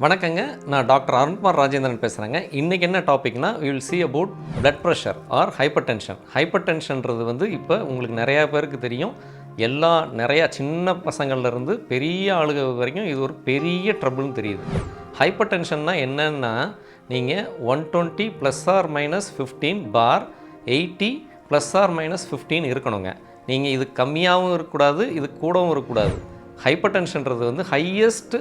வணக்கங்க நான் டாக்டர் அருண்குமார் ராஜேந்திரன் பேசுகிறேங்க இன்றைக்கி என்ன டாபிக்னா we will see about blood pressure or hypertension hyper டென்ஷன்றது வந்து இப்போ உங்களுக்கு நிறையா பேருக்கு தெரியும். எல்லா நிறையா சின்ன பசங்கள்லேருந்து பெரிய ஆளுக வரைக்கும் இது ஒரு பெரிய ட்ரபுள்னு தெரியுது. ஹைப்பர் டென்ஷன்னா என்னென்னா நீங்கள் one twenty plus or minus fifteen bar eighty plus or minus fifteen இருக்கணுங்க. நீங்கள் இது கம்மியாகவும் இருக்கக்கூடாது இது கூடவும் இருக்கக்கூடாது. ஹைப்பர் டென்ஷன்றது வந்து highest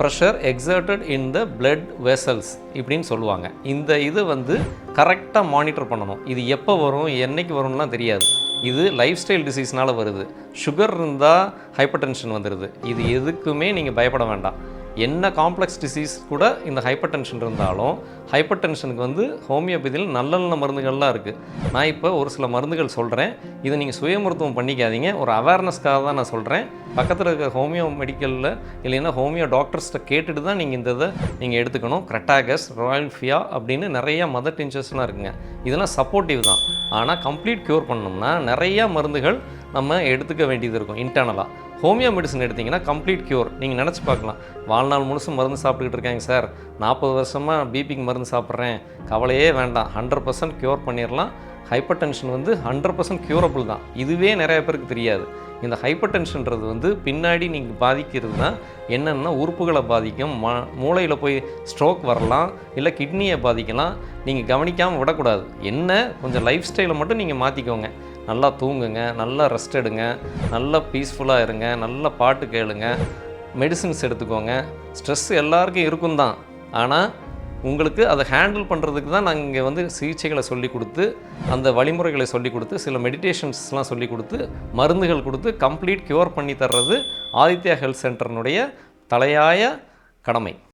pressure exerted in the blood vessels இப்படின்னு சொல்லுவாங்க. இந்த இது வந்து கரெக்டாக மானிட்டர் பண்ணணும். இது எப்போ வரும் என்றைக்கு வரும்லாம் தெரியாது. இது லைஃப் ஸ்டைல் டிசீஸ்னால் வருது. சுகர் இருந்தால் ஹைப்பர் டென்ஷன் வந்துடுது இது எதுக்குமே நீங்கள் பயப்பட வேண்டாம். என்ன காம்ப்ளெக்ஸ் டிசீஸ் கூட இந்த ஹைப்பர் டென்ஷன் இருந்தாலும் ஹைப்பர் டென்ஷனுக்கு வந்து ஹோமியோபதியில் நல்ல நல்ல மருந்துகள்லாம் இருக்குது நான் இப்போ ஒரு சில மருந்துகள் சொல்கிறேன் இதை நீங்கள் சுய மருத்துவம் பண்ணிக்காதீங்க. ஒரு அவேர்னஸ்க்காக தான் நான் சொல்கிறேன் பக்கத்தில் இருக்கிற ஹோமியோ மெடிக்கலில் இல்லைன்னா ஹோமியோ டாக்டர்ஸ்கிட்ட கேட்டுட்டு தான் நீங்கள் இந்த இதை நீங்கள் எடுத்துக்கணும். கிரட்டாகஸ் ராயல்ஃபியா அப்படின்னு நிறைய மதர் டிஞ்சர்ஸ்லாம் இருக்குங்க. இதெல்லாம் சப்போர்ட்டிவ் தான். ஆனால் கம்ப்ளீட் க்யூர் பண்ணோம்னா நிறையா மருந்துகள் நம்ம எடுத்துக்க வேண்டியது இருக்கும் இன்டர்னலாக ஹோமியோ மெடிசன் எடுத்திங்கன்னா கம்ப்ளீட் க்யூர் நீங்கள் நினச்சி பார்க்கலாம். வாழ்நாள் முழுசும் மருந்து சாப்பிட்டுக்கிட்டு இருக்காங்க சார். நாற்பது வருஷமாக பிபிக்கு மருந்து சாப்பிட்றேன். கவலையே வேண்டாம். ஹண்ட்ரட் பர்சன்ட் க்யூர் பண்ணிடலாம் ஹைப்பர் டென்ஷன் வந்து ஹண்ட்ரட் பர்சன்ட் க்யூரபிள் தான். இதுவே நிறைய பேருக்கு தெரியாது. இந்த ஹைப்பர் டென்ஷன்றது வந்து பின்னாடி நீங்கள் பாதிக்கிறது தான் என்னென்னா உறுப்புகளை பாதிக்கும். ம மூளையில் போய் ஸ்ட்ரோக் வரலாம். இல்லை கிட்னியை பாதிக்கலாம். நீங்கள் கவனிக்காமல் விடக்கூடாது. என்ன? கொஞ்சம் லைஃப் ஸ்டைலை மட்டும் நீங்கள் மாற்றிக்கோங்க நல்லா தூங்குங்க நல்லா ரெஸ்ட் எடுங்க நல்லா பீஸ்ஃபுல்லாக இருங்க நல்லா பாட்டு கேளுங்க மெடிசின்ஸ் எடுத்துக்கோங்க. ஸ்ட்ரெஸ் எல்லாருக்கும் இருக்கும் தான். ஆனால் உங்களுக்கு அதை ஹேண்டில் பண்ணுறதுக்கு தான் நாங்கள் இங்கே வந்து சிகிச்சைகளை சொல்லி கொடுத்து அந்த வழிமுறைகளை சொல்லி கொடுத்து சில மெடிடேஷன்ஸ்லாம் சொல்லி கொடுத்து மருந்துகள் கொடுத்து கம்ப்ளீட் க்யூர் பண்ணி தர்றது ஆதித்யா ஹெல்த் சென்டர்னுடைய தலையாய கடமை.